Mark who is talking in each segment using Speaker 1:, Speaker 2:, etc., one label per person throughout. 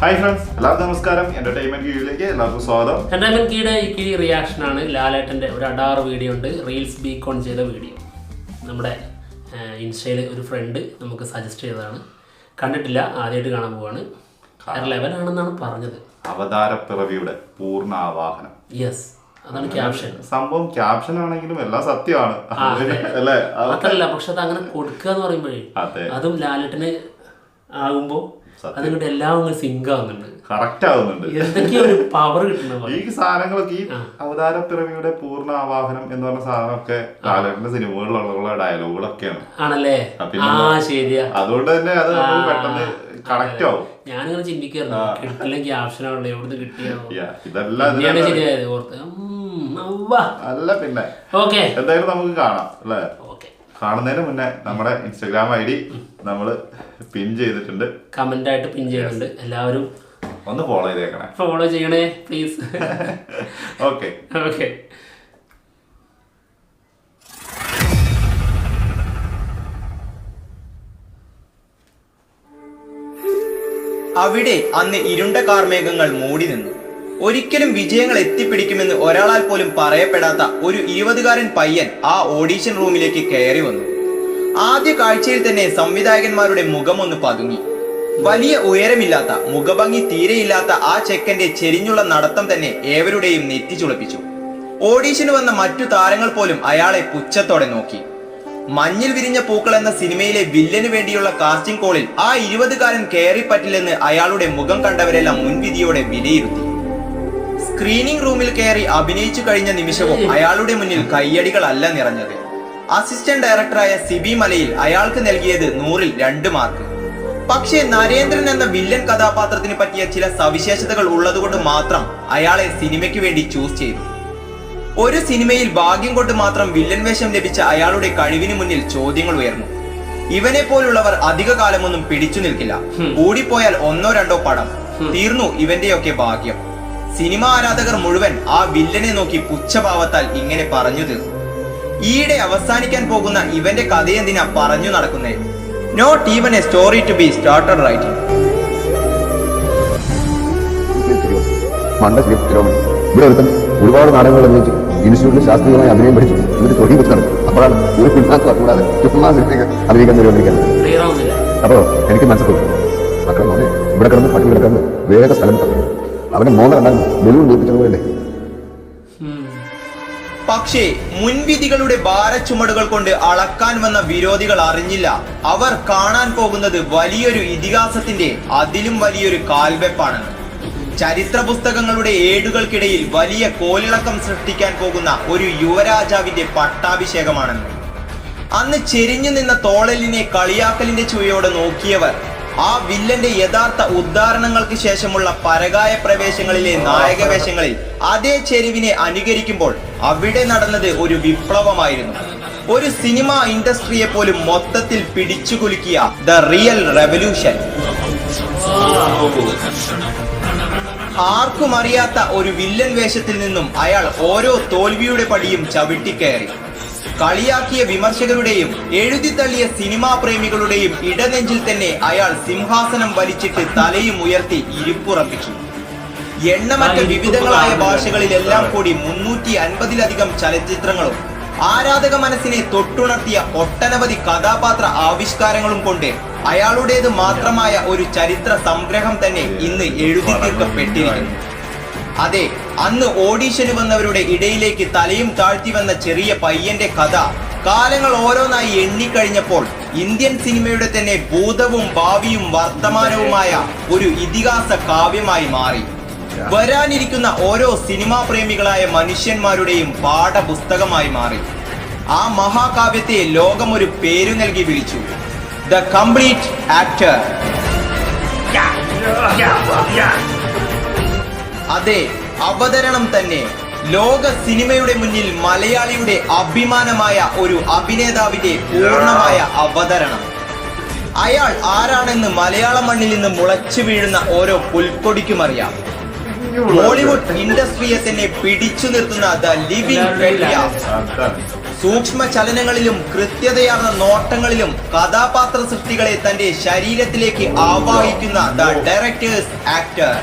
Speaker 1: Hi friends എല്ലാവർക്കും നമസ്കാരം. Entertainment കീഴിലേക്ക് എല്ലാവർക്കും സ്വാഗതം.
Speaker 2: എന്റർടൈൻമെന്റ് കീയുടെ ഇക്കിരി റിയാക്ഷൻ ആണ് ലാലേട്ടന്റെ ഒരു അഡാറ് വീഡിയോ ഉണ്ട് റീൽസ് ബീക്കോൺ ചെയ്ത വീഡിയോ നമ്മുടെ ഇൻസ്റ്റയിൽ ഒരു ഫ്രണ്ട് നമുക്ക് സജസ്റ്റ് ചെയ്തതാണ്. കണ്ടിട്ടില്ല ആദ്യമായിട്ട് കാണാൻ പോവാണ്. വേറെ ലെവലാണെന്നാണ് പറഞ്ഞത്.
Speaker 1: അവതാര പിറവിയുടെ പൂർണ ആവാഹനം.
Speaker 2: യെസ് അതാണ് ക്യാപ്ഷൻ
Speaker 1: സംഭവം ക്യാപ്ഷൻ ആണെങ്കിലും എല്ലാം സത്യമാണ്. അല്ലേ
Speaker 2: അതല്ല പക്ഷെ അത് അങ്ങനെ കൊടുക്കുക എന്ന് പറയുമ്പോഴേ
Speaker 1: അതെ.
Speaker 2: അതും ലാലേട്ടന് ആകുമ്പോൾ അതുകൊണ്ട് എല്ലാം അങ്ങ് സിങ്ക് ആവുന്നുണ്ട്.
Speaker 1: കറക്റ്റ് ആവുന്നുണ്ട്.
Speaker 2: എന്തൊക്കെയോ ഒരു പവർ കിട്ടുന്നത്
Speaker 1: ഈ സാധനങ്ങളൊക്കെ ഈ അവതാര പിറവിയുടെ പൂർണ ആവാഹനം എന്ന് പറഞ്ഞ സാധനമൊക്കെ ലാലേട്ടന്റെ സിനിമകളിലുള്ള ഡയലോഗുകളൊക്കെയാണ്
Speaker 2: ആണല്ലേ?
Speaker 1: ആ,
Speaker 2: ശരിയാ.
Speaker 1: അതുകൊണ്ട് തന്നെ അത് പെട്ടെന്ന് കണക്റ്റ് ആവും.
Speaker 2: ഞാനിങ്ങനെ ചിന്തിക്കായിരുന്നു. കിട്ടില്ല ക്യാപ്ഷനാണല്ലോ എവിടുന്ന് കിട്ടിയോ?
Speaker 1: ഇതെല്ലാം
Speaker 2: ശരിയായത്. ഓർത്ത്.
Speaker 1: അല്ല പിന്നെ
Speaker 2: ഓക്കെ
Speaker 1: എന്തായാലും നമുക്ക് കാണാം അല്ലേ? കാണുന്നതിന് മുന്നേ നമ്മുടെ ഇൻസ്റ്റാഗ്രാം ഐ ഡി നമ്മൾ പിൻ ചെയ്തിട്ടുണ്ട്.
Speaker 2: കമന്റ് ആയിട്ട് പിൻ ചെയ്തിട്ടുണ്ട്. എല്ലാവരും
Speaker 1: ഒന്ന് ഫോളോ ചെയ്തേക്കണേ.
Speaker 2: ഫോളോ ചെയ്യണേ പ്ലീസ്
Speaker 1: ഓക്കെ
Speaker 2: ഓക്കെ
Speaker 3: അവിടെ അന്ന് ഇരുണ്ട കാർമേഘങ്ങൾ മൂടി നിന്നു. ഒരിക്കലും വിജയങ്ങൾ എത്തിപ്പിടിക്കുമെന്ന് ഒരാളാൽ പോലും പറയപ്പെടാത്ത ഒരു ഇരുപതുകാരൻ പയ്യൻ ആ ഓഡീഷൻ റൂമിലേക്ക് കയറി വന്നു. ആദ്യ കാഴ്ചയിൽ തന്നെ സംവിധായകന്മാരുടെ മുഖം ഒന്ന് പതുങ്ങി. വലിയ ഉയരമില്ലാത്ത മുഖഭംഗി തീരെയില്ലാത്ത ആ ചെക്കന്റെ ചെരിഞ്ഞുള്ള നടത്തം തന്നെ ഏവരുടെയും നെറ്റിച്ചുളപ്പിച്ചു ഓഡീഷന് വന്ന മറ്റു താരങ്ങൾ പോലും അയാളെ പുച്ഛത്തോടെ നോക്കി. മഞ്ഞിൽ വിരിഞ്ഞ പൂക്കൾ എന്ന സിനിമയിലെ വില്ലന് വേണ്ടിയുള്ള കാസ്റ്റിംഗ് കോളിൽ ആ ഇരുപതുകാരൻ കയറി പറ്റില്ലെന്ന് അയാളുടെ മുഖം കണ്ടവരെല്ലാം മുൻവിധിയോടെ വിലയിരുത്തി. സ്ക്രീനിംഗ് റൂമിൽ കയറി അഭിനയിച്ചു കഴിഞ്ഞ നിമിഷവും അയാളുടെ മുന്നിൽ കയ്യടികളല്ല നിറഞ്ഞത്. അസിസ്റ്റന്റ് ഡയറക്ടറായ സിബി മലയിൽ അയാൾക്ക് നൽകിയത് നൂറിൽ രണ്ട് മാർക്ക്. പക്ഷേ നരേന്ദ്രൻ എന്ന വില്ലൻ കഥാപാത്രത്തിന് പറ്റിയ ചില സവിശേഷതകൾ ഉള്ളതുകൊണ്ട് മാത്രം അയാളെ സിനിമയ്ക്ക് വേണ്ടി ചൂസ് ചെയ്തു. ഒരു സിനിമയിൽ ഭാഗ്യം കൊണ്ട് മാത്രം വില്ലൻ വേഷം ലഭിച്ച അയാളുടെ കഴിവിന് മുന്നിൽ ചോദ്യങ്ങൾ ഉയർന്നു. ഇവനെ പോലുള്ളവർ അധിക കാലമൊന്നും പിടിച്ചു നിൽക്കില്ല. കൂടിപ്പോയാൽ ഒന്നോ രണ്ടോ പടം. തീർന്നു ഇവന്റെയൊക്കെ ഭാഗ്യം. സിനിമ ആരാധകർ മുഴുവൻ ആ വില്ലനെ നോക്കി പുച്ഛഭാവത്താൽ ഇങ്ങനെ പറഞ്ഞു തീർന്നു. ഈയിടെ അവസാനിക്കാൻ പോകുന്ന ഇവന്റെ കഥയെന്തിനാ പറഞ്ഞു നടക്കുന്നേ? Not even a story to be started writing
Speaker 4: മണ്ട ഇവിടെ ഒരുത്തൻ ഒരുപാട് നാടകങ്ങൾ അഭിനയിച്ചു. ഇൻസ്റ്റിറ്റ്യൂട്ടിൽ ശാസ്ത്രീയമായി അഭിനയം പഠിച്ചു. എന്നിട്ട് തൊഴിൽ വെച്ചാണ് അപ്പോഴാണ് ഒരു പിന്നാക്കം കൂടാതെ ചുമ്മാ അഭിനയിക്കാൻ
Speaker 2: ആവുന്നില്ല
Speaker 4: അപ്പോൾ എനിക്ക് മനസ്സിലായി. മക്കളെ മോനെ ഇവിടെ കിടന്ന് പട്ടി കിടക്കുന്നത് വേറെ സ്ഥലം തന്നു അവന്റെ മോന്നണ്ടായിരുന്നു ബലൂൺ
Speaker 2: പോലെ
Speaker 3: പക്ഷേ മുൻവിധികളുടെ ഭാരച്ചുമടുകൾ കൊണ്ട് അളക്കാൻ വന്ന വിരോധികൾ അറിഞ്ഞില്ല. അവർ കാണാൻ പോകുന്നത് വലിയൊരു ഇതിഹാസത്തിന്റെ അതിലും വലിയൊരു കാൽവെപ്പാണ്. ചരിത്ര പുസ്തകങ്ങളുടെ ഏടുകൾക്കിടയിൽ വലിയ കോലിളക്കം സൃഷ്ടിക്കാൻ പോകുന്ന ഒരു യുവരാജാവിന്റെ പട്ടാഭിഷേകമാണെന്ന്. അന്ന് ചെരിഞ്ഞു നിന്ന തോളലിനെ കളിയാക്കലിന്റെ ചുവയോടെ നോക്കിയവർ ആ വില്ലന്റെ യഥാർത്ഥ ഉദ്ധാരണങ്ങൾക്ക് ശേഷമുള്ള പരകായ പ്രവേശങ്ങളിലെ നായക വേഷങ്ങളിൽ അതേ ചെരുവിനെ അനുകരിക്കുമ്പോൾ അവിടെ നടന്നത് ഒരു വിപ്ലവമായിരുന്നു. ഒരു സിനിമ ഇൻഡസ്ട്രിയെ പോലും മൊത്തത്തിൽ പിടിച്ചുകുലുക്കിയ ദ റിയൽ റെവല്യൂഷൻ. ആർക്കും അറിയാത്ത ഒരു വില്ലൻ വേഷത്തിൽ നിന്നും അയാൾ ഓരോ തോൽവിയുടെ പടിയും ചവിട്ടിക്കയറി. കളിയാക്കിയ വിമർശകരുടെയും എഴുതിത്തള്ളിയ സിനിമാ പ്രേമികളുടെയും ഇടനെഞ്ചിൽ തന്നെ അയാൾ സിംഹാസനം വലിച്ചിട്ട് തലയും ഉയർത്തി ഇരിപ്പുറപ്പിച്ചു. എണ്ണമറ്റ വിവിധങ്ങളായ ഭാഷകളിലെല്ലാം കൂടി മുന്നൂറ്റി അൻപതിലധികം ചലച്ചിത്രങ്ങളും ആരാധക മനസ്സിനെ തൊട്ടുണർത്തിയ ഒട്ടനവധി കഥാപാത്ര ആവിഷ്കാരങ്ങളും കൊണ്ട് അയാളുടേത് മാത്രമായ ഒരു ചരിത്ര സംഗ്രഹം തന്നെ ഇന്ന് എഴുതി തീർക്കപ്പെട്ടിരിക്കുന്നു. അതെ അന്ന് ഓഡീഷന് വന്നവരുടെ ഇടയിലേക്ക് തലയും താഴ്ത്തി വന്ന ചെറിയ പയ്യന്റെ കഥ കാലങ്ങൾ ഓരോന്നായി എണ്ണിക്കഴിഞ്ഞപ്പോൾ ഇന്ത്യൻ സിനിമയുടെ തന്നെ ഭൂതവും ഭാവിയും വർത്തമാനവുമായ ഒരു ഇതിഹാസ കാവ്യമായി മാറി. വരാനിരിക്കുന്ന ഓരോ സിനിമാ പ്രേമികളായ മനുഷ്യന്മാരുടെയും പാഠപുസ്തകമായി മാറി. ആ മഹാകാവ്യത്തെ ലോകം ഒരു പേരു നൽകി വിളിച്ചു. The complete actor. അതെ അവതരണം തന്നെ. ലോക സിനിമയുടെ മുന്നിൽ മലയാളിയുടെ അഭിമാനമായ ഒരു അഭിനേതാവിന്റെ പൂർണമായ അവതരണം. അയാൾ ആരാണെന്ന് മലയാള മണ്ണിൽ നിന്ന് മുളച്ചു വീഴുന്ന ഓരോ പുൽക്കൊടിക്കും അറിയാം. ബോളിവുഡ് ഇൻഡസ്ട്രിയെ തന്നെ പിടിച്ചു നിർത്തുന്ന ദ ലിവിംഗ്. സൂക്ഷ്മ ചലനങ്ങളിലും കൃത്യതയാർന്ന നോട്ടങ്ങളിലും കഥാപാത്ര സൃഷ്ടികളെ തന്റെ ശരീരത്തിലേക്ക് ആവാഹിക്കുന്ന ദ ഡയറക്ടേഴ്സ് ആക്ടർ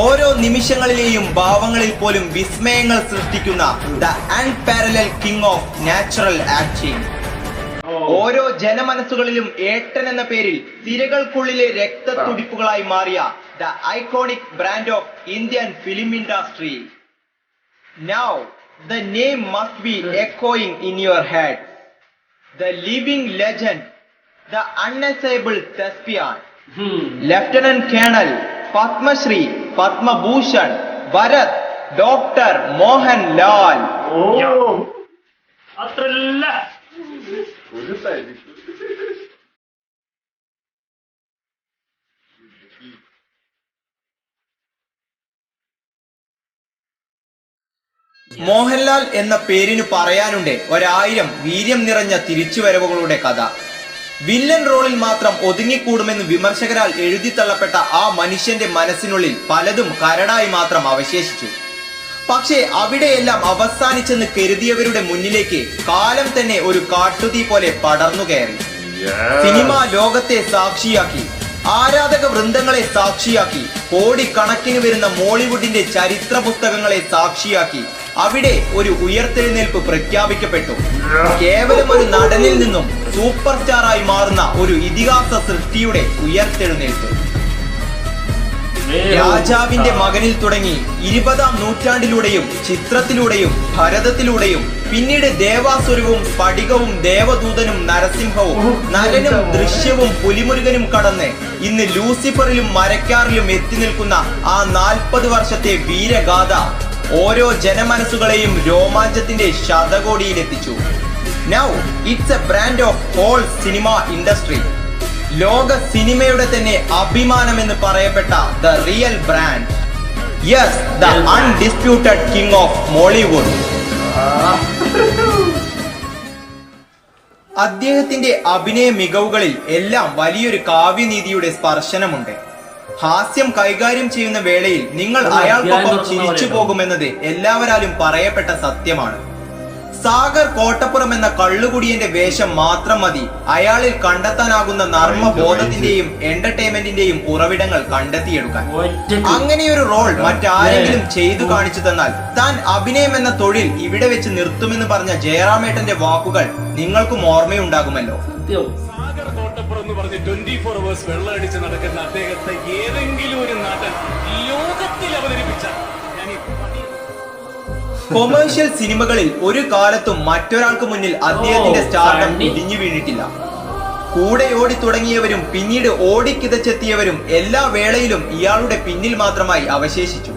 Speaker 3: ഓരോ നിമിഷങ്ങളിലെയും ഭാവങ്ങളിൽ പോലും വിസ്മയങ്ങൾ സൃഷ്ടിക്കുന്ന the unparallel king of natural acting ഓരോ ജനമനസ്സുകളിലും ഏട്ടൻ എന്ന പേരിൽ തിരകൾക്കുള്ളിലെ രക്തത്തുടിപ്പുകളായി മാറിയ the iconic brand of Indian film industry now the name must be എക്കോയിങ് in your head the living legend the unsable thespian lieutenant colonel Padmashri Padmabhushan Bharat doctor Mohan Lal
Speaker 2: അത്രല്ല.
Speaker 3: Mohanlal എന്ന പേരിന് പറയാനുണ്ട് ഒരായിരം വീര്യം നിറഞ്ഞ തിരിച്ചുവരവുകളുടെ കഥ. വില്ലൻ റോളിൽ മാത്രം ഒതുങ്ങിക്കൂടുമെന്ന് വിമർശകരാൽ എഴുതിത്തള്ളപ്പെട്ട ആ മനുഷ്യന്റെ മനസ്സിനുള്ളിൽ പലതും കരടായി മാത്രം അവശേഷിച്ചു. പക്ഷേ അവിടെയെല്ലാം അവസാനിച്ചെന്ന് കരുതിയവരുടെ മുന്നിലേക്ക് കാലം തന്നെ ഒരു കാട്ടുതീ പോലെ പടർന്നു കയറി. സിനിമ ലോകത്തെ സാക്ഷിയാക്കി ആരാധക വൃന്ദങ്ങളെ സാക്ഷിയാക്കി കോടിക്കണക്കിന് വരുന്ന മോളിവുഡിന്റെ ചരിത്ര പുസ്തകങ്ങളെ സാക്ഷിയാക്കി അവിടെ ഒരു ഉയർത്തെഴുന്നേൽപ്പ് പ്രഖ്യാപിക്കപ്പെട്ടു. കേവലം ഒരു നടനിൽ നിന്നും സൂപ്പർ സ്റ്റാറായി മാറുന്ന ഒരു ഇതിഹാസ സൃഷ്ടിയുടെ ഉയർത്തെഴുന്നേൽപ്പ്. രാജാവിന്റെ മകനിൽ തുടങ്ങി ഇരുപതാം നൂറ്റാണ്ടിലൂടെയും ചിത്രത്തിലൂടെയും ഭരതത്തിലൂടെയും പിന്നീട് ദേവാസുരവും സ്ഫടികവും ദേവദൂതനും നരസിംഹവും നരനും ദൃശ്യവും പുലിമുരുകനും കടന്ന് ഇന്ന് ലൂസിഫറിലും മരക്കാറിലും എത്തി നിൽക്കുന്ന ആ നാൽപ്പത് വർഷത്തെ വീരഗാഥ ഓരോ ജനമനസ്സുകളെയും രോമാഞ്ചത്തിന്റെ ശതകോടിയിലെത്തിച്ചു. Now it's a brand of whole cinema industry ലോക സിനിമയുടെ തന്നെ അഭിമാനം എന്ന് പറയപ്പെട്ട the real brand yes the undisputed king of Mollywood അദ്ദേഹത്തിന്റെ അഭിനയ മികവുകളിൽ എല്ലാം വലിയൊരു കാവ്യനീതിയുടെ സ്പർശനമുണ്ട്. ഹാസ്യം കൈകാര്യം ചെയ്യുന്ന വേളയിൽ നിങ്ങൾ അയാൾക്കൊപ്പം ചിരിച്ചു പോകുമെന്നത് എല്ലാവരാലും പറയപ്പെട്ട സത്യമാണ്. സാഗർ കോട്ടപ്പുറം എന്ന കള്ളുകുടിയന്റെ വേഷം മാത്രം മതി. അയാളിൽ കണ്ടെത്താനാകുന്ന നർമ്മബോധത്തിന്റെയും എന്റർടൈൻമെന്റിന്റെയും ഉറവിടങ്ങൾ കണ്ടെത്തിയെടുക്കാൻ. അങ്ങനെയൊരു റോൾ മറ്റാരെങ്കിലും ചെയ്തു കാണിച്ചു തന്നാൽ താൻ അഭിനയം എന്ന തൊഴിൽ ഇവിടെ വെച്ച് നിർത്തുമെന്ന് പറഞ്ഞ ജയറാമേട്ടന്റെ വാക്കുകൾ നിങ്ങൾക്കും ഓർമ്മയുണ്ടാകുമല്ലോ.
Speaker 5: എന്ന് പറഞ്ഞ് ട്വന്റി ഫോർ അവേഴ്സ് വെള്ളമടിച്ച് നടക്കുന്ന അദ്ദേഹത്തെ ഏതെങ്കിലും ഒരു നടൻ ലോകത്തിൽ അവതരിപ്പിച്ച
Speaker 3: കൊമേഴ്ഷ്യൽ സിനിമകളിൽ ഒരു കാലത്തും മറ്റൊരാൾക്ക് മുന്നിൽ അദ്ദേഹത്തിന്റെ സ്റ്റാർഡം ഇടിഞ്ഞു വീണിട്ടില്ല. കൂടെ ഓടി തുടങ്ങിയവരും പിന്നീട് ഓടിക്കിതച്ചെത്തിയവരും എല്ലാ വേളയിലും ഇയാളുടെ പിന്നിൽ മാത്രമായി അവശേഷിച്ചു.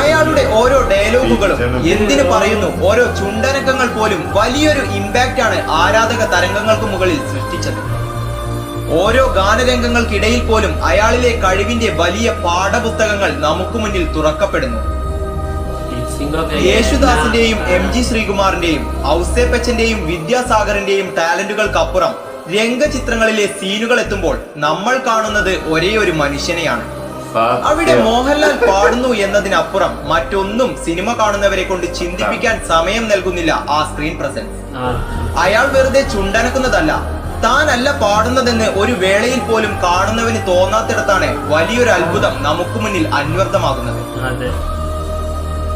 Speaker 3: അയാളുടെ ഓരോ ഡയലോഗുകളും എന്തിനു പറയുന്നു? ഓരോ ചുണ്ടനക്കങ്ങൾ പോലും വലിയൊരു ഇമ്പാക്റ്റ് ആണ് ആരാധക തരംഗങ്ങൾക്ക് മുകളിൽ സൃഷ്ടിച്ചത്. ഓരോ ഗാനരംഗങ്ങൾക്കിടയിൽ പോലും അയാളിലെ കഴിവിന്റെ വലിയ പാഠപുസ്തകങ്ങൾ നമുക്ക് മുന്നിൽ തുറക്കപ്പെടുന്നു. യേശുദാസിന്റെയും എം ജി ശ്രീകുമാറിന്റെയും ഔസേപ്പച്ചന്റെയും വിദ്യാസാഗറിന്റെയും ടാലന്റുകൾക്കപ്പുറം രംഗചിത്രങ്ങളിലെ സീനുകൾ എത്തുമ്പോൾ നമ്മൾ കാണുന്നത് ഒരേ ഒരു മനുഷ്യനെയാണ്. അവിടെ മോഹൻലാൽ പാടുന്നു എന്നതിനപ്പുറം മറ്റൊന്നും സിനിമ കാണുന്നവരെ കൊണ്ട് ചിന്തിപ്പിക്കാൻ സമയം നൽകുന്നില്ല ആ സ്ക്രീൻ പ്രസൻസ്. അയാൾ വെറുതെ ചുണ്ടനക്കുന്നതല്ല താനല്ല പാടുന്നതെന്ന് ഒരു വേളയിൽ പോലും കാണുന്നവന് തോന്നാത്തിടത്താണ് വലിയൊരു അത്ഭുതം നമുക്ക് മുന്നിൽ അന്വർത്ഥമാകുന്നത്.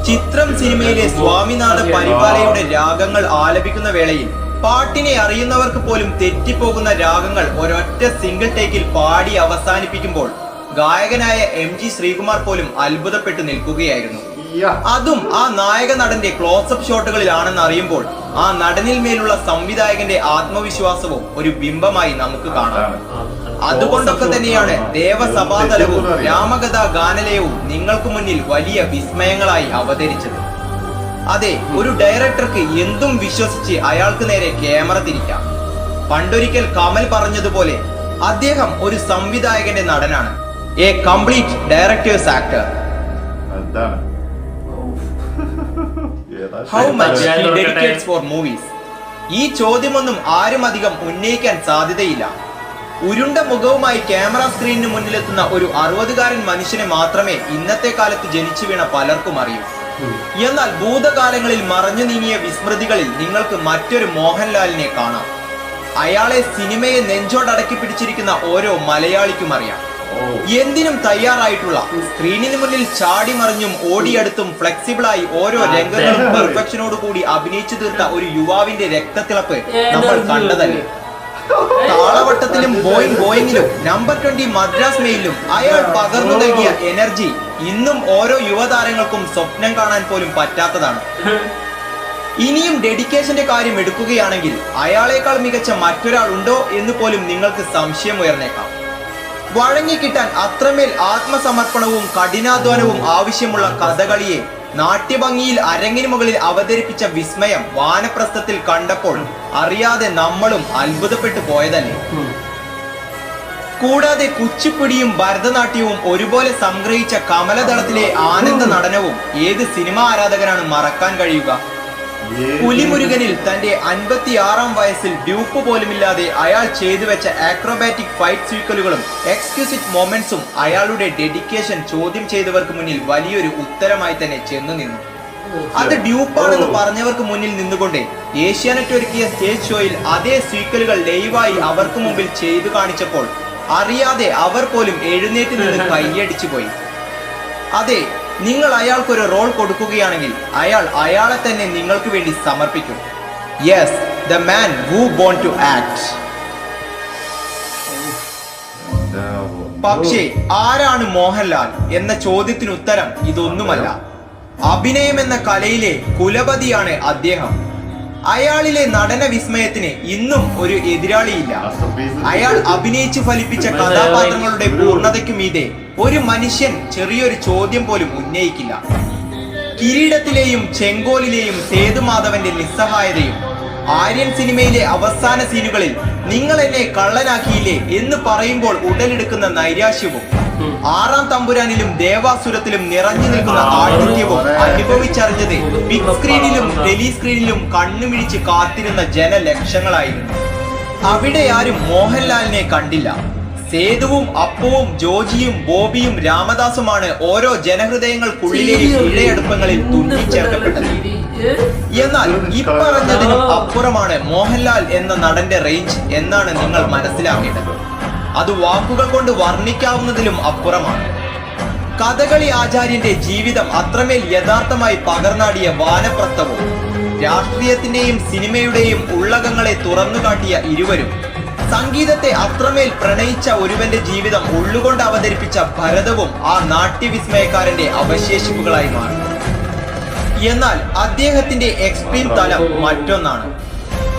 Speaker 3: ചിത്രം സിനിമയിലെ സ്വാമിനാഥ പരിപാലയുടെ രാഗങ്ങൾ ആലപിക്കുന്ന വേളയിൽ പാട്ടിനെ അറിയുന്നവർക്ക് പോലും തെറ്റിപ്പോകുന്ന രാഗങ്ങൾ ഒരൊറ്റ സിംഗിൾ ടേക്കിൽ പാടി അവസാനിപ്പിക്കുമ്പോൾ ഗായകനായ എം ജി ശ്രീകുമാർ പോലും അത്ഭുതപ്പെട്ടു നിൽക്കുകയായിരുന്നു. അതും ആ നായക നടന്റെ ക്ലോസപ്പ് ഷോട്ടുകളിലാണെന്ന് അറിയുമ്പോൾ ആ നടനിൽ മേലുള്ള സംവിധായകന്റെ ആത്മവിശ്വാസവും ഒരു ബിംബമായി നമുക്ക് കാണാം. അതുകൊണ്ടൊക്കെ തന്നെയാണ് ദേവസഭാതലവും രാമകഥാ ഗാനലയവും നിങ്ങൾക്ക് മുന്നിൽ വലിയ വിസ്മയങ്ങളായി അവതരിച്ചത്. അതെ ഒരു ഡയറക്ടർക്ക് എന്തും വിശ്വസിച്ച് അയാൾക്ക് നേരെ ക്യാമറ തിരിക്കാം. പണ്ടൊരിക്കൽ കമൽ പറഞ്ഞതുപോലെ അദ്ദേഹം ഒരു സംവിധായകന്റെ നടനാണ്. A complete director's actor.
Speaker 1: അതാണ്.
Speaker 3: How much he. Dedicates for movies ഈ ചോദ്യമൊന്നും ആരും അധികം ഉന്നയിക്കാൻ സാധ്യതയില്ല. ഉരുണ്ട മുഖവുമായി ക്യാമറ സ്ക്രീനിന് മുന്നിലെത്തുന്ന ഒരു അറുപതുകാരൻ മനുഷ്യനെ മാത്രമേ ഇന്നത്തെ കാലത്ത് ജനിച്ചു വീണ പലർക്കും അറിയൂ. എന്നാൽ ഭൂതകാലങ്ങളിൽ മറഞ്ഞു നീങ്ങിയ വിസ്മൃതികളിൽ നിങ്ങൾക്ക് മറ്റൊരു മോഹൻലാലിനെ കാണാം. അയാളെ സിനിമയെ നെഞ്ചോടടക്കി പിടിച്ചിരിക്കുന്ന ഓരോ മലയാളിക്കും അറിയാം. എന്തിനും തയ്യാറായിട്ടുള്ള സ്ക്രീനിന് മുന്നിൽ ചാടി മറിഞ്ഞും ഓടിയടുത്തും ഫ്ലെക്സിബിളായി ഓരോ രംഗങ്ങളും പെർഫെക്ഷനോട് കൂടി അഭിനയിച്ചു തീർത്ത ഒരു യുവാവിന്റെ രക്തത്തിളപ്പ് നമ്മൾ കണ്ടതല്ലേ? താളവട്ടത്തിലും ബോയിങ് ബോയിങ്ങിലും നമ്പർ ട്വന്റി മദ്രാസ് മെയിലും അയാൾ പകർന്നു നൽകിയ എനർജി ഇന്നും ഓരോ യുവതാരങ്ങൾക്കും സ്വപ്നം കാണാൻ പോലും പറ്റാത്തതാണ്. ഇനിയും ഡെഡിക്കേഷന്റെ കാര്യം എടുക്കുകയാണെങ്കിൽ അയാളേക്കാൾ മികച്ച മറ്റൊരാൾ ഉണ്ടോ എന്ന് പോലും നിങ്ങൾക്ക് സംശയം ഉയർന്നേക്കാം. വഴങ്ങിക്കിട്ടാൻ അത്രമേൽ ആത്മസമർപ്പണവും കഠിനാധ്വാനവും ആവശ്യമുള്ള കഥകളിയെ നാട്യഭംഗിയിൽ അരങ്ങിന് മുകളിൽ അവതരിപ്പിച്ച വിസ്മയം വാനപ്രസ്ഥത്തിൽ കണ്ടപ്പോൾ അറിയാതെ നമ്മളും അത്ഭുതപ്പെട്ടു പോയതല്ലേ? കൂടാതെ കുച്ചിപ്പുടിയും ഭരതനാട്യവും ഒരുപോലെ സംഗ്രഹിച്ച കമലതടത്തിലെ ആനന്ദ നടനവും ഏത് സിനിമാ ആരാധകനാണ് മറക്കാൻ കഴിയുക? പുലിമുരുകനിൽ തന്റെ അൻപത്തിയാറാം വയസ്സിൽ ഡ്യൂപ്പ് പോലുമില്ലാതെ അയാൾ ചെയ്തു വെച്ച ആക്രോബാറ്റിക് ഫൈറ്റ് സീക്വലുകളും എക്സ്ക്യൂസിറ്റ് മൊമെന്റ്സും അയാളുടെ ഡെഡിക്കേഷൻ ചോദ്യം ചെയ്തവർക്ക് മുന്നിൽ വലിയൊരു ഉത്തരമായി തന്നെ ചെന്നു നിന്നു. അത് ഡ്യൂപ്പാണെന്ന് പറഞ്ഞവർക്ക് മുന്നിൽ നിന്നുകൊണ്ട് ഏഷ്യാനെറ്റ് ഒരുക്കിയ സ്റ്റേജ് ഷോയിൽ അതേ സീക്വലുകൾ ലൈവായി അവർക്ക് മുമ്പിൽ ചെയ്തു കാണിച്ചപ്പോൾ അറിയാതെ അവർ പോലും എഴുന്നേറ്റ് നിന്ന് കൈയടിച്ചു പോയി. അതെ നിങ്ങൾ അയാൾക്കൊരു റോൾ കൊടുക്കുകയാണെങ്കിൽ അയാൾ അയാളെ തന്നെ നിങ്ങൾക്ക് വേണ്ടി സമർപ്പിക്കും. Yes the man who born to act പക്ഷേ ആരാണ് മോഹൻലാൽ എന്ന ചോദ്യത്തിന് ഉത്തരം ഇതൊന്നുമല്ല. അഭിനയം എന്ന കലയിലെ കുലപതിയാണ് അദ്ദേഹം. അയാളിലെ നടന വിസ്മയത്തിന് ഇന്നും ഒരു എതിരാളിയില്ല. അയാൾ അഭിനയിച്ചു ഫലിപ്പിച്ച കഥാപാത്രങ്ങളുടെ പൂർണതയ്ക്ക് മീതെ ഒരു മനുഷ്യൻ ചെറിയൊരു ചോദ്യം പോലും ഉന്നയിക്കില്ല. കിരീടത്തിലെയും ചെങ്കോലിലെയും സേതുമാധവന്റെ നിസ്സഹായതയും ആര്യൻ സിനിമയിലെ അവസാന സീനുകളിൽ നിങ്ങൾ എന്നെ കള്ളനാക്കിയില്ലേ എന്ന് പറയുമ്പോൾ ഉടലെടുക്കുന്ന നൈരാശ്യവും ആറാം തമ്പുരാനിലും ദേവാസുരത്തിലും നിറഞ്ഞു നിൽക്കുന്ന ആഠിത്യവും അനുഭവിച്ചറിഞ്ഞത് ബിഗ് സ്ക്രീനിലും ടെലിസ്ക്രീനിലും കണ്ണുമിഴിച്ച് കാത്തിരുന്ന ജനലക്ഷങ്ങളായിരുന്നു. അവിടെ ആരും മോഹൻലാലിനെ കണ്ടില്ല. സേതുവും അപ്പുവും ജോജിയും ബോബിയും രാമദാസുമാണ് ഓരോ ജനഹൃദയങ്ങൾക്കുള്ളിലെയും ഇഴയടുപ്പങ്ങളിൽ തുന്നിച്ചേർക്കപ്പെട്ടത്. എന്നാൽ ഈ പറഞ്ഞതിനും അപ്പുറമാണ് മോഹൻലാൽ എന്ന നടന്റെ റേഞ്ച് എന്നാണ് നിങ്ങൾ മനസ്സിലാക്കേണ്ടത്. അത് വാക്കുകൾ കൊണ്ട് വർണിക്കാവുന്നതിലും അപ്പുറമാണ്. കഥകളി ആചാര്യന്റെ ജീവിതം അത്രമേൽ യഥാർത്ഥമായി പകർന്നാടിയ വാനപ്രസ്ഥവും രാഷ്ട്രീയത്തിന്റെയും സിനിമയുടെയും ഉള്ളകങ്ങളെ തുറന്നു കാട്ടിയ ഇരുവരും സംഗീതത്തെ അത്രമേൽ പ്രണയിച്ച ഒരുവന്റെ ജീവിതം ഉള്ളുകൊണ്ട് അവതരിപ്പിച്ച ഭരതവും ആ നാട്യവിസ്മയക്കാരന്റെ അവശേഷിപ്പുകളായി മാറി. എന്നാൽ അദ്ദേഹത്തിന്റെ എക്സ്ട്രീം തലം മറ്റൊന്നാണ്.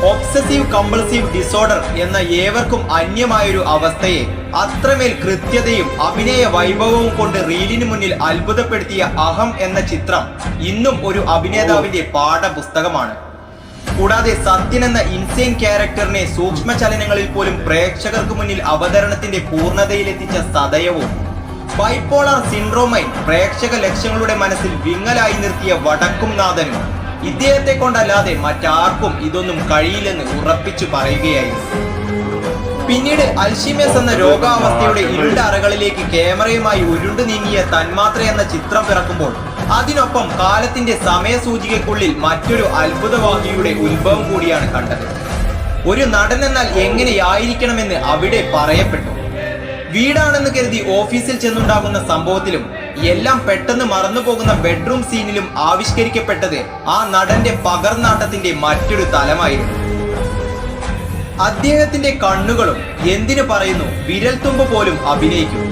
Speaker 3: ഒബ്സസീവ് കമ്പൾസീവ് ഡിസോർഡർ എന്ന ഏവർക്കും അന്യമായൊരു അവസ്ഥയെ അത്രമേൽ കൃത്യതയും അഭിനയ വൈഭവവും കൊണ്ട് റീലിന് മുന്നിൽ അത്ഭുതപ്പെടുത്തിയ അഹം എന്ന ചിത്രം ഇന്നും ഒരു അഭിനേതാവിന്റെ പാഠപുസ്തകമാണ്. കൂടാതെ സത്യൻ എന്ന ഇൻസെയിൻ ക്യാരക്ടറിനെ സൂക്ഷ്മ ചലനങ്ങളിൽ പോലും പ്രേക്ഷകർക്ക് മുന്നിൽ അവതരണത്തിന്റെ പൂർണതയിലെത്തിച്ച സദയവും ബൈപ്പോളാർ സിൻഡ്രോമൈൻ പ്രേക്ഷക ലക്ഷ്യങ്ങളുടെ മനസ്സിൽ വിങ്ങലായി നിർത്തിയ വടക്കും നാഥനും ഇദ്ദേഹത്തെ കൊണ്ടല്ലാതെ മറ്റാർക്കും ഇതൊന്നും കഴിയില്ലെന്ന് ഉറപ്പിച്ചു പറയുകയായിരുന്നു. പിന്നീട് അൽഷിമേസ് എന്ന രോഗാവസ്ഥയുടെ ഇരുണ്ട അറകളിലേക്ക് ക്യാമറയുമായി ഉരുണ്ടു നീങ്ങിയ തന്മാത്ര എന്ന ചിത്രം പിറക്കുമ്പോൾ അതിനൊപ്പം കാലത്തിന്റെ സമയസൂചികക്കുള്ളിൽ മറ്റൊരു അത്ഭുതവാഹിയുടെ ഉത്ഭവം കൂടിയാണ് കണ്ടത്. ഒരു നടൻ എന്നാൽ എങ്ങനെയായിരിക്കണമെന്ന് അവിടെ പറയപ്പെട്ടു. വീടാണെന്ന് കരുതി ഓഫീസിൽ ചെന്നുണ്ടാകുന്ന സംഭവത്തിലും എല്ലാം പെട്ടെന്ന് മറന്നു പോകുന്ന ബെഡ്റൂം സീനിലും ആവിഷ്കരിക്കപ്പെട്ടത് ആ നടന്റെ പകർന്നാട്ടത്തിന്റെ മറ്റൊരു തലമായിരുന്നു. അദ്ദേഹത്തിന്റെ കണ്ണുകളും എന്തിനു പറയുന്നു? വിരൽത്തുമ്പ് പോലും അഭിനയിക്കും.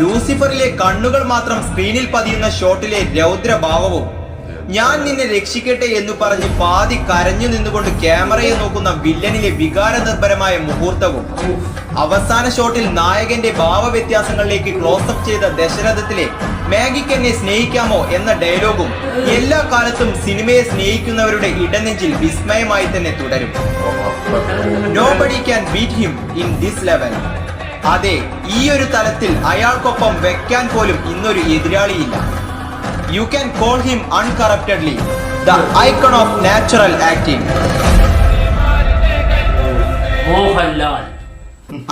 Speaker 3: ലൂസിഫറിലെ കണ്ണുകൾ മാത്രം സ്ക്രീനിൽ പതിയുന്ന ഷോട്ടിലെ രൗദ്രഭാവവും ഞാൻ നിന്നെ രക്ഷിക്കട്ടെ എന്ന് പറഞ്ഞ് പാതി കരഞ്ഞു നിന്നുകൊണ്ട് ക്യാമറയെ നോക്കുന്ന വില്ലനിലെ വികാരനിർഭരമായ മുഹൂർത്തവും അവസാന ഷോട്ടിൽ നായകന്റെ ഭാവവ്യത്യാസങ്ങളിലേക്ക് ക്ലോസപ്പ് ചെയ്ത ദശരഥത്തിലെ മാഗിക്ക് എന്നെ സ്നേഹിക്കാമോ എന്ന ഡയലോഗും എല്ലാ കാലത്തും സിനിമയെ സ്നേഹിക്കുന്നവരുടെ ഇടനെഞ്ചിൽ വിസ്മയമായി തന്നെ തുടരും. Can beat him in this level അതെ ഈ ഒരു തലത്തിൽ അയാൾക്കൊപ്പം വെക്കാൻ പോലും ഇന്നൊരു എതിരാളിയില്ല. You can call him uncorruptedly the icon of natural acting
Speaker 2: Mohanlal.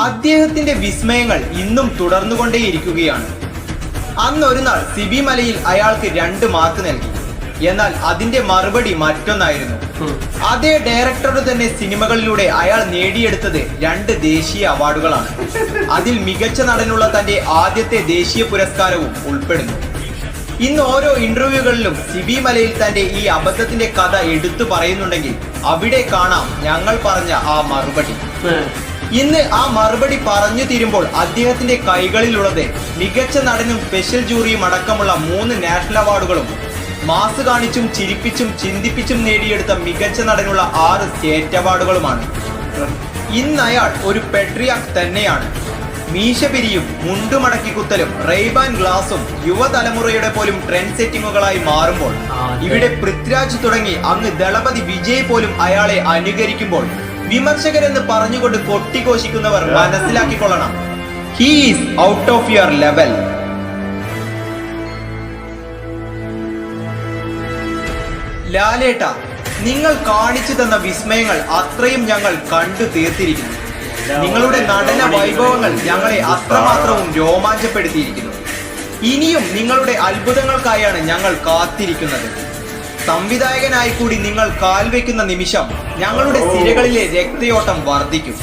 Speaker 3: അദ്ദേഹത്തിന്റെ വിസ്മയങ്ങൾ ഇന്നും തുടർന്നുകൊണ്ടേയിരിക്കുകയാണ്. അന്ന് ഒരു നാൾ സിബി മലയിൽ അയാൾക്ക് രണ്ട് മാർക്ക് നൽകി. എന്നാൽ അതിന്റെ മറുപടി മറ്റൊന്നായിരുന്നു. അതേ ഡയറക്ടറുടെ തന്നെ സിനിമകളിലൂടെ അയാൾ നേടിയെടുത്തത് രണ്ട് ദേശീയ അവാർഡുകളാണ്. അതിൽ മികച്ച നടനുള്ള തന്റെ ആദ്യത്തെ ദേശീയ പുരസ്കാരവും ഉൾപ്പെടുന്നു. ഇന്ന് ഓരോ ഇന്റർവ്യൂകളിലും സിബി മലയിൽ തന്റെ ഈ അബദ്ധത്തിന്റെ കഥ എടുത്തു പറയുന്നുണ്ടെങ്കിൽ അവിടെ കാണാം ഞങ്ങൾ പറഞ്ഞ ആ മറുപടി. ഇന്ന് ആ മറുപടി പറഞ്ഞു തീരുമ്പോൾ അദ്ദേഹത്തിന്റെ കൈകളിലുള്ളത് മികച്ച നടനും സ്പെഷ്യൽ ജൂറിയും അടക്കമുള്ള മൂന്ന് നാഷണൽ അവാർഡുകളും മാസ് കാണിച്ചും ചിരിപ്പിച്ചും ചിന്തിപ്പിച്ചും നേടിയെടുത്ത മികച്ച നടനുള്ള ആറ് സ്റ്റേറ്റ് അവാർഡുകളുമാണ്. ഇന്ന് അയാൾ ഒരു പെട്രിയാക് തന്നെയാണ്. മീശപിരിയും മുണ്ടുമടക്കി കുത്തലും റെയ്ബാൻ ഗ്ലാസും യുവതലമുറയുടെ പോലും ട്രെൻഡ് സെറ്റിങ്ങുകളായി മാറുമ്പോൾ ഇവിടെ പൃഥ്വിരാജ് തുടങ്ങി അങ്ങ് ദളപതി വിജയ് പോലും അയാളെ അനുകരിക്കുമ്പോൾ വിമർശകരെന്ന് പറഞ്ഞുകൊണ്ട് കൊട്ടിഘോഷിക്കുന്നവർ മനസ്സിലാക്കിക്കൊള്ളണം. He's out of your level Laletta നിങ്ങൾ കാണിച്ചു തന്ന വിസ്മയങ്ങൾ അത്രയും ഞങ്ങൾ കണ്ടു തീർത്തിരിക്കുന്നു. നിങ്ങളുടെ നടന വൈഭവങ്ങൾ ഞങ്ങളെ അത്രമാത്രവും രോമാഞ്ചപ്പെടുത്തിയിരിക്കുന്നു. ഇനിയും നിങ്ങളുടെ അത്ഭുതങ്ങൾക്കായാണ് ഞങ്ങൾ കാത്തിരിക്കുന്നത്. സംവിധായകനായി കൂടി നിങ്ങൾ കാൽവെക്കുന്ന നിമിഷം ഞങ്ങളുടെ സിരകളിലെ രക്തയോട്ടം വർദ്ധിക്കും.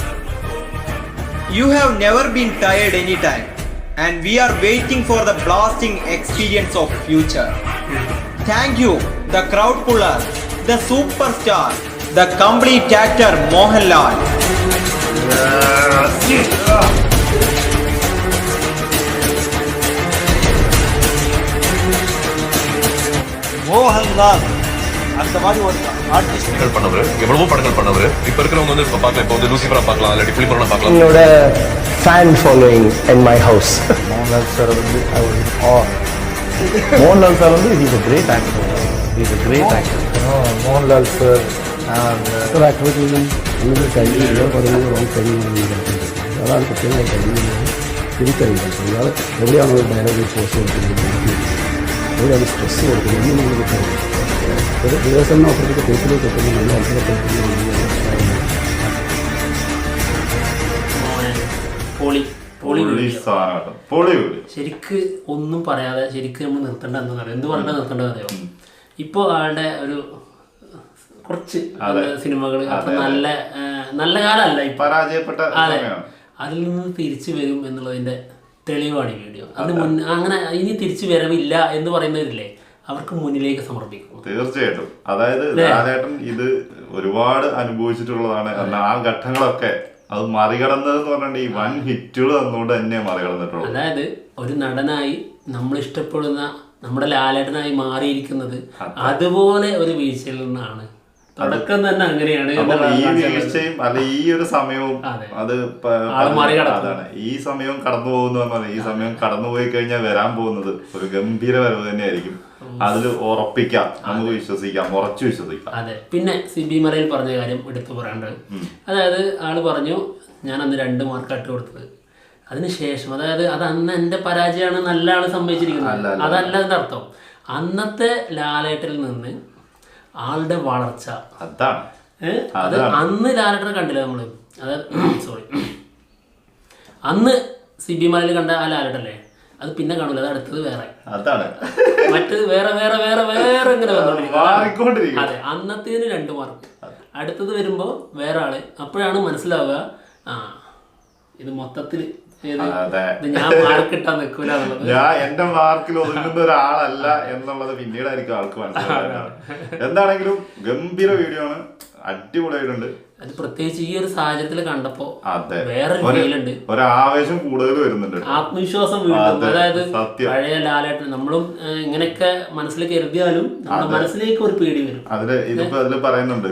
Speaker 3: You have never been tired any time and we are waiting for the blasting experience of future thank you the crowd puller the super star the complete actor Mohanlal
Speaker 6: Mohanlal அந்த மாதிரி ஒரு ஆர்டிஸ்ட்கள் பண்ணவர் எவ்வளவோ படங்கள் பண்ணவர் இப்ப இருக்கிறவங்க வந்து இப்ப பார்க்கலாம் இப்போ வந்து லூசிபரா பார்க்கலாம் இல்ல பிலிமரா பார்க்கலாம்
Speaker 7: என்னோட fan following in my house
Speaker 8: Mohanlal sir வந்து மோகன்லால் சார் வந்து is a great actor is a great actor Mohanlal
Speaker 7: sir activity അങ്ങനെ കഴിയില്ല പറയുന്നത് റോങ് കഴിയുന്നത് അതാണ് കുട്ടികളെ കഴിയുന്നത് തിരിച്ചറിയുന്നത്. ഇയാൾ എവിടെയാണ് ഒരു ഡയലോഗ് സ്ട്രെസ് കൊടുക്കുന്നത്? എവിടെയാണ് സ്ട്രെസ് കൊടുക്കുന്നത്? എന്ന് നമ്മൾ കിട്ടുന്നത് ഒരു ദിവസം അപ്പുറത്തേക്ക് തേക്കിലേക്ക് എത്തുമ്പോൾ
Speaker 2: പൊളി വീഡിയോ ശരിക്ക് ഒന്നും പറയാതെ ശരിക്ക് നമ്മൾ നിർത്തേണ്ടതെന്ന് എന്താ പറയുക എന്ത് പറഞ്ഞാൽ നിർത്തേണ്ടത് അറിയോ ഇപ്പോൾ ആളുടെ ഒരു കുറച്ച്
Speaker 1: അതെ.
Speaker 2: സിനിമകൾ
Speaker 1: അതെ, അതെ.
Speaker 2: നല്ല നല്ല കാലമല്ല
Speaker 1: പരാജയപ്പെട്ട
Speaker 2: അതെ. അതിൽ നിന്ന് തിരിച്ചു വരും എന്നുള്ളതിന്റെ തെളിവാണ് ഈ വീഡിയോ. അതിന് മുൻ അങ്ങനെ ഇനി തിരിച്ചു വരവില്ല എന്ന് പറയുന്നതില്ലേ അവർക്ക് മുന്നിലേക്ക് സമർപ്പിക്കും.
Speaker 1: തീർച്ചയായിട്ടും. അതായത് ലാലേട്ടൻ ഇത് ഒരുപാട് അനുഭവിച്ചിട്ടുള്ളതാണ്. ആ ഘട്ടങ്ങളൊക്കെ അത് മറികടന്നതെന്ന് എന്ന് ഈ വൻ ഹിറ്റുകൾ തന്നുകൊണ്ട് തന്നെ മറികടന്നിട്ടുള്ളത്
Speaker 2: അതായത് ഒരു നടനായി നമ്മൾ ഇഷ്ടപ്പെടുന്ന നമ്മുടെ ലാലേട്ടനായി മാറിയിരിക്കുന്നത് അതുപോലെ ഒരു വീഴ്ചയിൽ നിന്നാണ് തുടക്കം തന്നെ അങ്ങനെയാണ്
Speaker 1: ഈ വീഴ്ചയും അല്ല ഈ ഒരു സമയവും
Speaker 2: അത്.
Speaker 1: അതാണ്. ഈ സമയവും കടന്നു പോകുന്നു പറഞ്ഞാൽ ഈ സമയം കടന്നു പോയി കഴിഞ്ഞാൽ വരാൻ പോകുന്നത് ഒരു ഗംഭീര വരവ് തന്നെയായിരിക്കും. അതിൽ ഉറപ്പിക്കാം. നമുക്ക് വിശ്വസിക്കാം. ഉറച്ചു വിശ്വസിക്കാം.
Speaker 2: അതെ. പിന്നെ സിബി മറയിൽ പറഞ്ഞ കാര്യം എടുത്തു പറയേണ്ടത്. അതായത് ആൾ പറഞ്ഞു ഞാൻ അന്ന് രണ്ട് മാർക്ക് അട്ട് കൊടുത്തത് അതിനുശേഷം അതായത് അത് അന്ന് എന്റെ പരാജയമാണ് നല്ല ആൾ സമ്മതിച്ചിരിക്കുന്നത്
Speaker 1: അല്ല.
Speaker 2: അതല്ല അതിന്റെ അർത്ഥം. അന്നത്തെ ലാലേട്ടിൽ നിന്ന് ആളുടെ വളർച്ച.
Speaker 1: അതാണ്.
Speaker 2: അത് അന്ന് ലാലേട്ടനെ കണ്ടില്ല നമ്മൾ. അതായത് സോറി അന്ന് സി ബി മലയിൽ കണ്ട ആ ലാലേട്ടല്ലേ? അത് പിന്നെ കാണൂല. അത് അടുത്തത് വേറെ.
Speaker 1: അതാണ്.
Speaker 2: മറ്റത് വേറെ വേറെ വേറെ വേറെ ഇങ്ങനെ വന്നോണ്ടിരിക്കും. അതെ. അന്നത്തേന് രണ്ട് മാർക്ക്. അടുത്തത് വരുമ്പോ വേറെ ആൾ. അപ്പോഴാണ് മനസ്സിലാവുക ആ ഇത് മൊത്തത്തിൽ
Speaker 1: അതെ.
Speaker 2: ഞാൻ നിൽക്കൂല
Speaker 1: ഞാൻ എന്റെ മാർക്കിൽ ഒതുങ്ങുന്ന ഒരാളല്ല എന്നുള്ളത് പിന്നീടായിരിക്കും ആൾക്ക് മനസ്സിലാവുന്നത് എന്താണെങ്കിലും ഗംഭീര വീഡിയോ ആണ്. അടിപൊളിയായിട്ടുണ്ട്.
Speaker 2: അത് പ്രത്യേകിച്ച് ഈ ഒരു സാഹചര്യത്തിൽ കണ്ടപ്പോ
Speaker 1: വേറെ
Speaker 2: ഫീലുണ്ട്.
Speaker 1: ഒരാവേശം കൂടുതൽ വരുന്നുണ്ട്
Speaker 2: ആത്മവിശ്വാസം വീണ്ടും. അതായത്. പഴയ ലാലേട്ടൻ നമ്മളും ഇങ്ങനെയൊക്കെ മനസ്സിൽ കരുതിയാലും നമ്മുടെ മനസ്സിലേക്ക് ഒരു പേടി വരും.
Speaker 1: അതിൽ ഇതിപ്പോ അതിൽ പറയുന്നുണ്ട്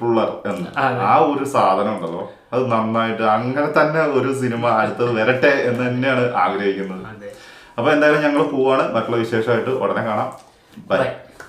Speaker 1: പുള്ളർ എന്ന്. ആ ഒരു സാധനം ഉണ്ടല്ലോ. അത് നന്നായിട്ട് അങ്ങനെ തന്നെ ഒരു സിനിമ അടുത്തത് വരട്ടെ എന്ന് തന്നെയാണ് ആഗ്രഹിക്കുന്നത്. അപ്പൊ എന്തായാലും ഞങ്ങൾ പോവാണ്. മറ്റുള്ള വിശേഷമായിട്ട് ഉടനെ കാണാം.
Speaker 2: ബൈ